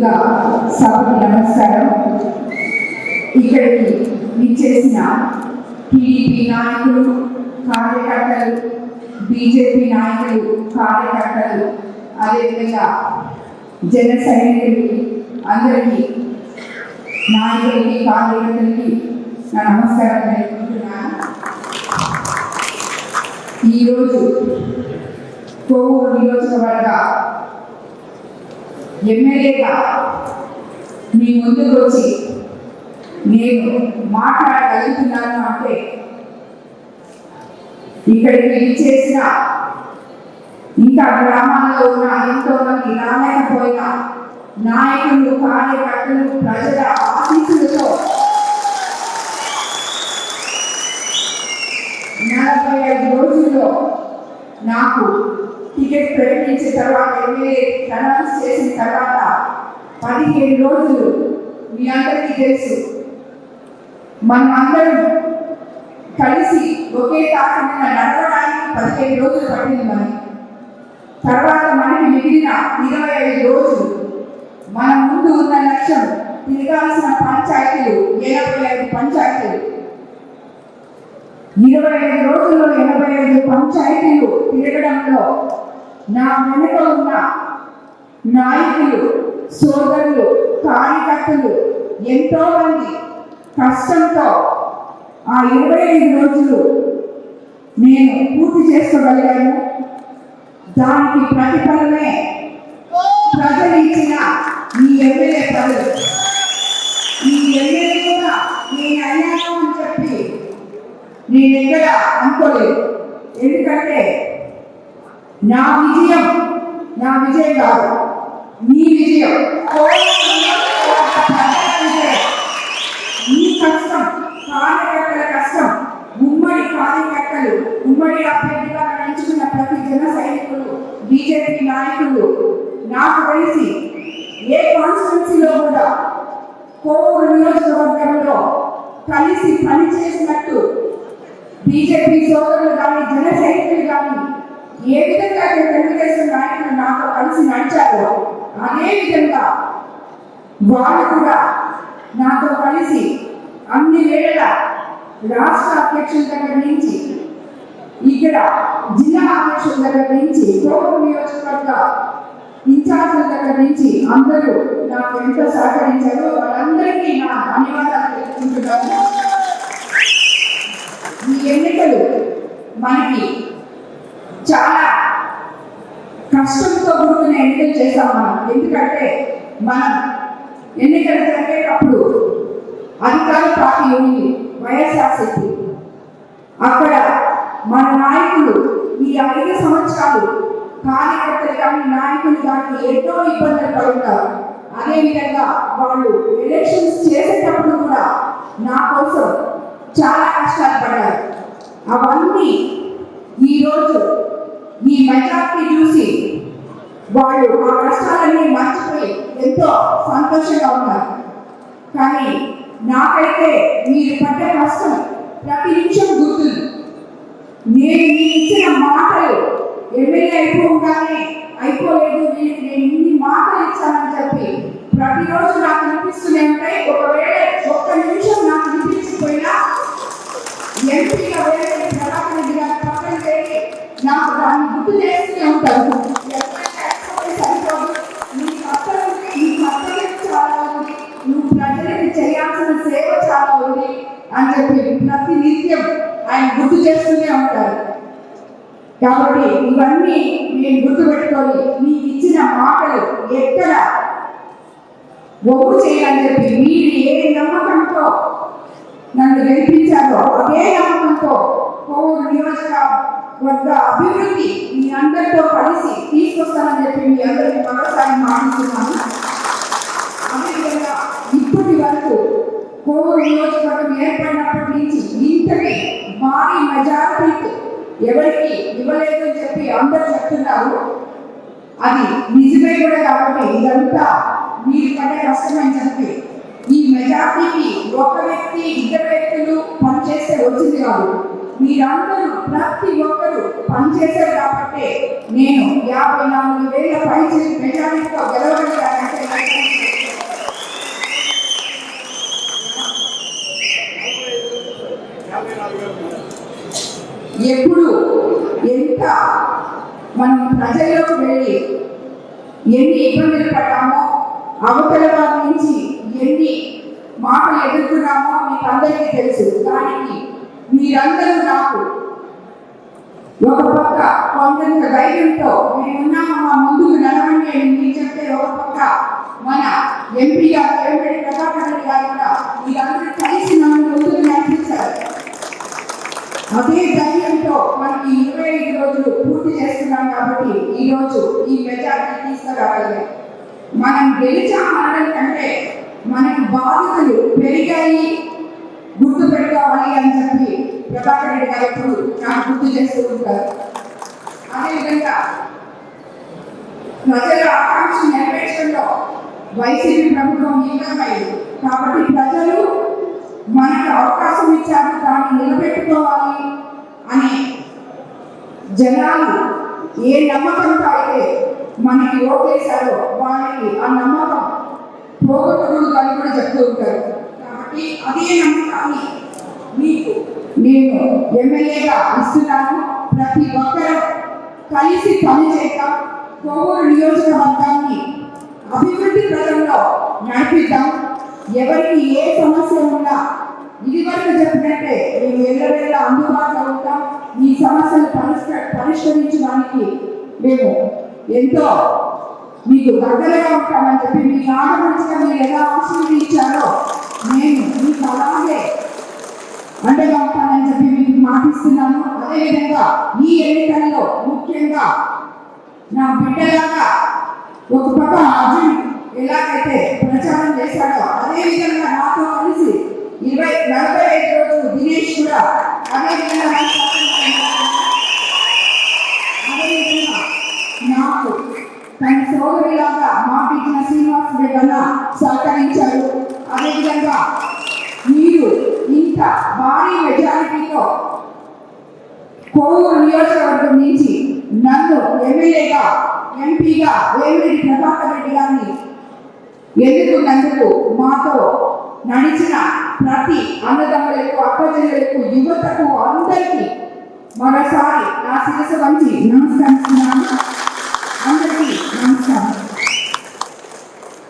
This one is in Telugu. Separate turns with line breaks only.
ముందుగా సభకు నమస్కారం. ఇక్కడికి విచ్చేసిన టీడీపీ నాయకులు కార్యకర్తలు బీజేపీ నాయకులు కార్యకర్తలు అదేవిధంగా జన సైనికులకి అందరికీ నాయకులకి కార్యకర్తలకి నా నమస్కారం తెలుపుకుంటున్నాను. ఈరోజు కోవూరు నియోజకవర్గ ఎమ్మెల్యేగా మీ ముందుకు వచ్చి నేను మాట్లాడగలుగుతున్నాను అంటే ఇక్కడికి చేసిన ఇంకా గ్రామాల్లో ఉన్న ఎంతో మంది రాలేకపోయినా నాయకులు కార్యకర్తలు ప్రజల ఆశీస్సులతో నలభై ఐదు రోజుల్లో నాకు టికెట్ ప్రకటించిన తర్వాత ఎమ్మెల్యే అనౌన్స్ చేసిన తర్వాత పదిహేను రోజులు మీ అందరికీ తెలుసు. మనం అందరం కలిసి ఒకే కాకుండా నడవడానికి పదిహేను రోజులు పట్టింది మనకి. తర్వాత మనకి మిగిలిన ఇరవై ఐదు రోజులు మన ముందు ఉన్న లక్ష్యం తిరగాల్సిన పంచాయతీలు ఎనభై ఐదు పంచాయతీలు. ఇరవై ఐదు రోజుల్లో ఎనభై ఐదు పంచాయతీలు సమయంలో నా వెనుక ఉన్న నాయకులు సోదరులు కార్యకర్తలు ఎంతో మంది కష్టంతో ఆ ఇరవై ఐదు రోజులు నేను పూర్తి చేసుకోగలిగాను. దానికి ప్రతిఫలమే ప్రజలు ఇచ్చిన ఈ ఎమ్మెల్యే పదవి. ఈ ఎమ్మెల్యే కూడా నేను అయ్యాను అని చెప్పి నేను ఎక్కడ అనుకోలేదు. ఎందుకంటే నా విజయం నా విజయం కాదు నీ విజయం. నీ కష్టం కార్యకర్తల కష్టం ఉమ్మడి కార్యకర్తలు ఉమ్మడి అభ్యర్థిగా ఎంచుకున్న ప్రతి జన సైనికులు బీజేపీ నాయకులు నాకు తెలిసి ఏ కాన్స్టిట్యున్సీలో కూడా కోవూరు నియోజకవర్గంలో కలిసి పనిచేసినట్టు బీజేపీ సోదరులు కానీ జన సైనికులు కానీ ఏ విధంగా తెలుగుదేశం నాయకులు నాతో కలిసి నడిచారో అదే విధంగా వాళ్ళు కూడా నాతో కలిసి అన్ని వేళ రాష్ట్ర అధ్యక్షుల దగ్గర నుంచి ఇక్కడ జిల్లా అధ్యక్షుల దగ్గర నుంచి కోవూరు నియోజకవర్గ ఇన్ఛార్జీల దగ్గర నుంచి అందరూ నాకు ఎంతో సహకరించారు. వాళ్ళందరికీ నా ధన్యవాదాలు తెలుపుకుంటున్నాను. ఈ ఎన్నికలు మనకి చాలా కష్టంతో కూడుకున్న ఎన్నికలు చేస్తాం మనం. ఎందుకంటే మనం ఎన్నికలు జరిగేటప్పుడు అధికార పార్టీ ఉంది వైఎస్ఆర్సీపీ అక్కడ మన నాయకులు ఈ ఐదు సంవత్సరాలు కార్యకర్తలు కానీ నాయకులు కానీ ఎన్నో ఇబ్బందులు పడుతారు అదేవిధంగా వాళ్ళు ఎలక్షన్స్ చేసేటప్పుడు కూడా నా కోసం చాలా కష్టాలు పడ్డారు. అవన్నీ ఈరోజు ఈ మెజార్టీ చూసి వాళ్ళు ఆ కష్టాలన్నీ మర్చిపోయి ఎంతో సంతోషంగా ఉన్నారు. కానీ నాకైతే మీరు పడ్డ కష్టం ప్రతి నిమిషం గుర్తుంది. నేను మీ ఇచ్చిన మాటలు ఎమ్మెల్యే అయిపోగానే అయిపోలేదు వీరికి నేను ఇన్ని మాటలు ఇచ్చానని చెప్పి ప్రతిరోజు నాకు అనిపిస్తూనే ఉంటాయి ఒకవేళ ఒక్క నిమిషం నాకు అని చెప్పి ప్రతి నిత్యం ఆయన గుర్తు చేస్తూనే ఉంటారు. కాబట్టి ఇవన్నీ నేను గుర్తుపెట్టుకొని మీకు ఇచ్చిన మాటలు ఎక్కడ ఒప్పు చేయాలని చెప్పి మీరు ఏ నమ్మకంతో నన్ను గెలిపించారో అదే నమ్మకంతో కోవూరు నియోజకవర్గ అభివృద్ధి మీ అందరితో కలిసి తీసుకొస్తానని చెప్పి మీ అందరికీ మరోసారి మాట్లాడుతున్నాను అదేవిధంగా ఇప్పటి వరకు కోవూరు నియోజకవర్గం ఏర్పడినప్పటి నుంచి ఇంతటి భారీ మెజారిటీ ఎవరికి ఇవ్వలేదు అని చెప్పి అందరూ చెప్తున్నారు. అది నిజమే కూడా కాబట్టి ఇదంతా మీరు పడే కష్టమని చెప్పి ఈ మెజార్టీకి ఒక వ్యక్తి ఇద్దరు వ్యక్తులు పనిచేస్తే వచ్చింది కాదు. మీరందరూ ప్రతి ఒక్కరు పనిచేశారు కాబట్టి నేను యాభై నాలుగు వేల పైచి మెజారిటీతో గెలవగలిగానంటే ఎప్పుడు ఎంత మనం ప్రజల్లోకి వెళ్ళి ఎన్ని ఇబ్బందులు పడ్డామో అవతల వారి నుంచి ఎన్ని మాటలు ఎదుర్కొన్నామో మీకు అందరికీ తెలుసు. దానికి మీరందరూ నాకు ఒక పక్క కొంత ధైర్యంతో మేము ఉన్నామా ముందుకు నడవండి అని మీరు చెప్తే ఒక పక్క మన ఎంపీ గారు ఏమిటి ప్రభాకర్ రెడ్డి గారు కూడా అదే ధైర్యంతో మనకి ఇరవై ఐదు రోజులు పూర్తి చేస్తున్నాం కాబట్టి ఈ రోజు ఈ మెజార్టీ తీసుకురాగలిగాం. మనం గెలిచామనడం కంటే మనకి బాధితులు పెరిగాయి గుర్తు పెట్టుకోవాలి అని చెప్పి ప్రభాకర్ రెడ్డి గారు ఎప్పుడు నాకు గుర్తు చేస్తూ ఉంటారు అదేవిధంగా ప్రజల ఆకాంక్ష నెరవేర్చడంలో వైసీపీ ప్రభుత్వం విఫలమైంది కాబట్టి ప్రజలు మనకు అవకాశం ఇచ్చారు దాన్ని నిలబెట్టుకోవాలి జనాలు ఏ నమ్మకంతో అయితే మనకి ఓటేశారో వాళ్ళకి ఆ నమ్మకం పోగొట్టుకుని అని కూడా చెప్తూ ఉంటారు. కాబట్టి అదే నమ్మకాన్ని మీకు నేను ఎమ్మెల్యేగా ఇస్తున్నాను. ప్రతి ఒక్కరూ కలిసి పనిచేద్దాం కొవ్వూరు నియోజకవర్గాన్ని అభివృద్ధి ప్రజల్లో నడిపిద్దాం. ఎవరికి ఏ సమస్య ఉన్నా ఇది వరకు చెప్పినట్టే మేము ఎల్లవేళ అందుబాటులో ఉంటాం ఈ సమస్యలు పరిష్క పరిష్కరించడానికి మేము ఎంతో మీకు దగ్గరగా ఉంటామని చెప్పి మీ ఆడపడుచుగా మీరు ఎలా ఆశీర్వదించారో నేను మీకు అలాగే అండగా ఉంటానని చెప్పి మీకు మాటిస్తున్నాను. అదేవిధంగా ఈ ఎన్నికల్లో ముఖ్యంగా నా బిడ్డలాగా ఒక పక్క అర్జున్ ఎలాగైతే ప్రచారం చేశాడో అదే విధంగా నాతో కలిసి ఇరవై నలభై ఐదు రోజులు దినేష్ కూడా అదే విధంగా నాకు సహకరించాడు. అదే విధంగా నాకు తన సోదరిలాగా మాట ఇచ్చిన శ్రీనివాస్ రెడ్డి అన్న సహకరించారు. అదేవిధంగా మీరు ఇంత భారీ మెజారిటీతో కోవూరు నియోజకవర్గం నుంచి నన్ను ఎమ్మెల్యేగా ఎంపీగా వేమిరెడ్డి ప్రభాకర్ రెడ్డి గారిని ఎన్నుకున్నందుకు మాతో నడిచిన ప్రతి అన్నదమ్ములకు అక్కజనులకు యువతకు అందరికీ మరోసారి నా శిరస్సు వంచి నమస్కరిస్తున్నాను. అందరికీ నమస్కారం.